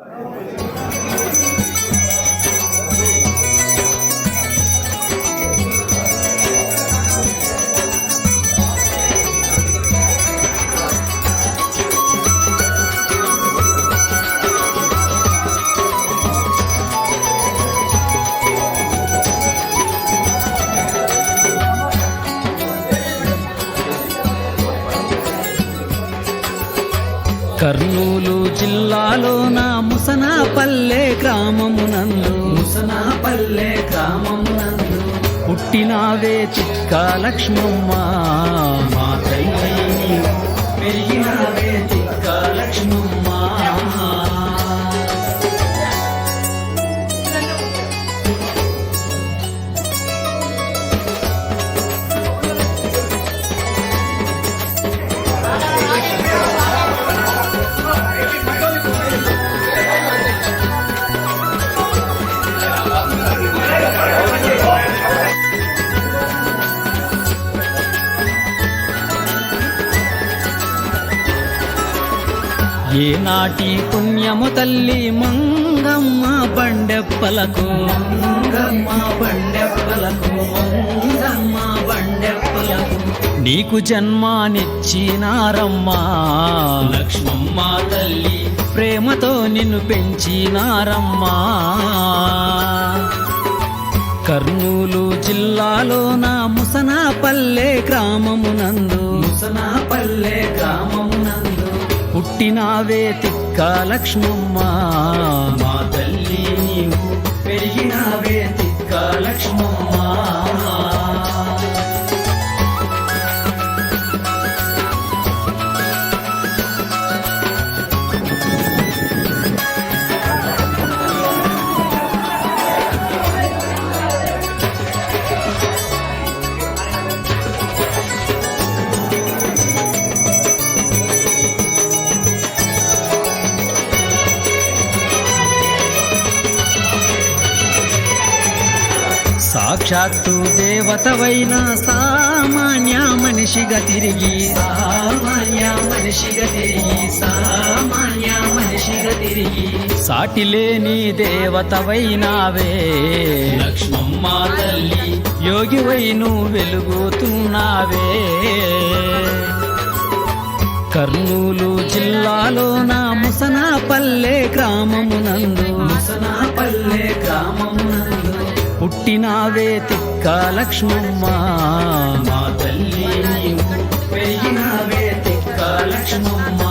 Thank you. Kurnool జిల్లాలోన ముసనాపల్లె గ్రామమునందు. ముసనాపల్లె గ్రామమునందు. పుట్టినావే చిక్క లక్ష్మమ్మ. మా తల్లి నీవు పెరిగినావే చిక్క లక్ష్మమ్మ. ఏనాటి పుణ్యము తల్లి మంగమ్మ బండెప్పలకు మంగమ్మ బండెప్పలకు మంగమ్మ బండెప్పలకు నీకు జన్మానిచ్చినారమ్మా. లక్ష్మమ్మ తల్లి ప్రేమతో నిన్ను పెంచినారమ్మా. కర్నూలు జిల్లాలోన ముసనాపల్లె గ్రామమునందు. ముసనాపల్లె గ్రామమునందు. పుట్టినావే తిక్క లక్ష్మమ్మ. మా తల్లి నీవు సాక్షాత్తు దేవతవైన సామాన్య మనిషిగా తిరిగి. సామాన్య మనిషిగా తిరిగి సామాన్య మనిషిగా తిరిగి. సాటి లేని దేవతవైనావే. లక్ష్మమ్మ తల్లి యోగివై నువ్వు వెలుగుతున్నావే. కర్నూలు జిల్లాలోన ముసనాపల్లె గ్రామమునందు. ముసనాపల్లె గ్రామమునందు పుట్టినావే తిక్క లక్ష్మమ్మ. మా తల్లి నీవు పెరిగినావే తిక్క లక్ష్మమ్మ.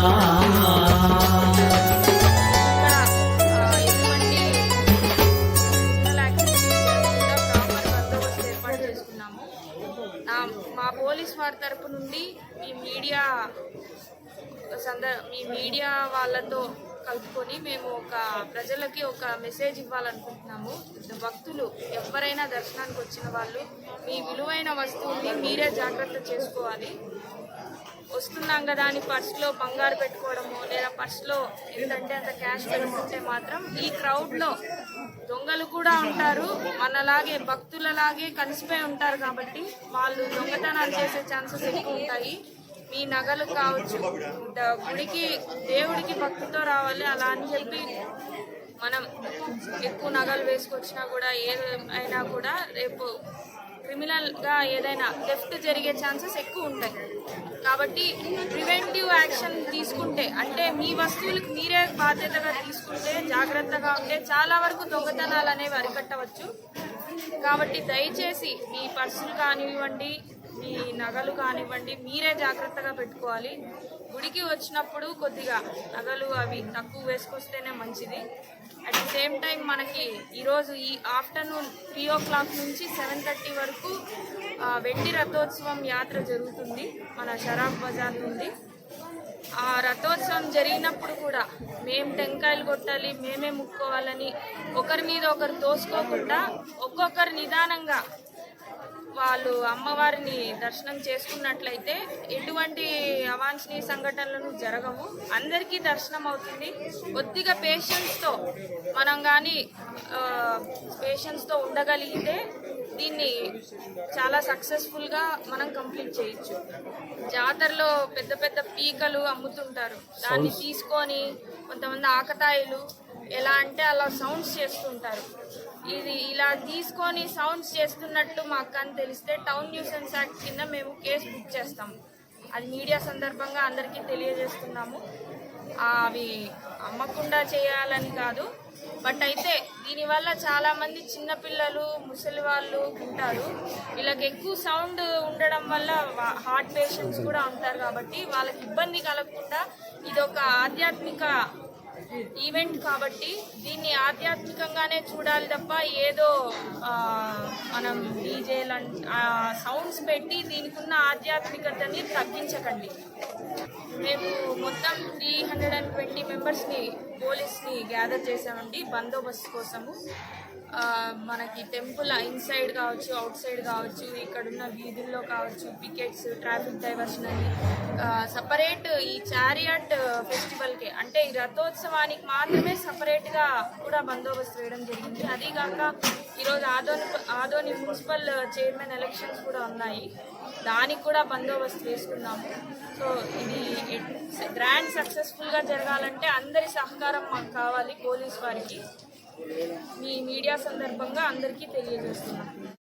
ఏర్పాటు చేసుకున్నాము నా- మా పోలీస్ వారి తరపు నుండి మీ మీడియా సంద మీ మీడియా వాళ్ళతో కలుపుకొని మేము ఒక ప్రజలకి ఒక మెసేజ్ ఇవ్వాలనుకుంటున్నాము. భక్తులు ఎవరైనా దర్శనానికి వచ్చిన వాళ్ళు మీ విలువైన వస్తువుని మీరే జాగ్రత్త చేసుకోవాలి. వస్తున్నాం కదా అని పర్స్లో బంగారు పెట్టుకోవడము లేదా పర్స్లో ఎంతంటే అంత క్యాష్ పెట్టుకుంటే మాత్రం ఈ క్రౌడ్లో దొంగలు కూడా ఉంటారు. మనలాగే భక్తులలాగే కలిసిపోయి ఉంటారు కాబట్టి వాళ్ళు దొంగతనాలు చేసే ఛాన్సెస్ ఎక్కువ ఉంటాయి. మీ నగలు కావచ్చు గుడికి దేవుడికి భక్తితో రావాలి అలా అని చెప్పి మనం ఎక్కువ నగలు వేసుకొచ్చినా కూడా ఏదైనా కూడా రేపు క్రిమినల్గా ఏదైనా లెఫ్ట్ జరిగే ఛాన్సెస్ ఎక్కువ ఉంటాయి. కాబట్టి ప్రివెంటివ్ యాక్షన్ తీసుకుంటే అంటే మీ వస్తువులకు మీరే బాధ్యతగా తీసుకుంటే జాగ్రత్తగా ఉంటే చాలా వరకు దొంగతనాలు అనేవి అరికట్టవచ్చు. కాబట్టి దయచేసి మీ పర్సులు కానివ్వండి మీ నగలు కానివ్వండి మీరే జాగ్రత్తగా పెట్టుకోవాలి. గుడికి వచ్చినప్పుడు కొద్దిగా నగలు అవి తక్కువ వేసుకొస్తేనే మంచిది. అట్ ద సేమ్ టైం మనకి ఈరోజు ఈ ఆఫ్టర్నూన్ త్రీ ఓ క్లాక్ నుంచి సెవెన్ థర్టీ వరకు వెండి రథోత్సవం యాత్ర జరుగుతుంది. మన షరాబ్ బజార్ నుండి. ఆ రథోత్సవం జరిగినప్పుడు కూడా మేము టెంకాయలు కొట్టాలి మేమే ముక్కోవాలని ఒకరి మీద ఒకరు తోసుకోకుండా ఒక్కొక్కరు నిదానంగా వాళ్ళు అమ్మవారిని దర్శనం చేసుకున్నట్లయితే ఎటువంటి అవాంఛనీయ సంఘటనలు జరగవు. అందరికీ దర్శనం అవుతుంది. కొద్దిగా పేషెన్స్తో మనం కానీ పేషెన్స్తో ఉండగలిగితే దీన్ని చాలా సక్సెస్ఫుల్గా మనం కంప్లీట్ చేయొచ్చు. జాతరలో పెద్ద పెద్ద పీకలు అమ్ముతుంటారు. దాన్ని తీసుకొని కొంతమంది ఆకతాయిలు ఎలా అంటే అలా సౌండ్స్ చేస్తుంటారు. ఇది ఇలా తీసుకొని సౌండ్స్ చేస్తున్నట్టు మాకు అని తెలిస్తే టౌన్ న్యూసెన్స్ యాక్ట్ కింద మేము కేసు బుక్ చేస్తాం. అది మీడియా సందర్భంగా అందరికీ తెలియజేస్తున్నాము. అవి అమ్మకుండా చేయాలని కాదు. బట్ అయితే దీనివల్ల చాలామంది చిన్నపిల్లలు ముసలి వాళ్ళు ఉంటారు. వీళ్ళకి ఎక్కువ సౌండ్ ఉండడం వల్ల హార్ట్ పేషెంట్స్ కూడా ఉంటారు కాబట్టి వాళ్ళకి ఇబ్బంది కలగకుండా ఇది ఒక ఆధ్యాత్మిక ఈవెంట్ కాబట్టి దీన్ని ఆధ్యాత్మికంగానే చూడాలి తప్ప ఏదో మనం డీజే సౌండ్స్ పెట్టి దీనికున్న ఆధ్యాత్మికతని తగ్గించకండి. మేము మొత్తం త్రీ హండ్రెడ్ అండ్ ట్వంటీ మెంబర్స్ని పోలీస్ని గ్యాదర్ చేసామండి బందోబస్తు కోసము. మనకి టెంపుల్ ఇన్సైడ్ కావచ్చు అవుట్ సైడ్ కావచ్చు ఇక్కడున్న వీధుల్లో కావచ్చు పికెట్స్ ట్రాఫిక్ డైవర్షన్ అని సపరేట్ ఈ చారియట్ ఫెస్టివల్కి అంటే ఈ రథోత్సవానికి మాత్రమే సపరేట్గా కూడా బందోబస్తు వేయడం జరిగింది. అదీగాక ఈరోజు Adoni Adoni municipal chairman elections కూడా ఉన్నాయి. దానికి కూడా బందోబస్తు వేసుకున్నాము సో ఇది గ్రాండ్ సక్సెస్ఫుల్గా జరగాలంటే అందరి సహకారం మాకు కావాలి పోలీస్ వారికి. మీ మీడియా సందర్భంగా అందరికీ తెలియజేస్తున్నాను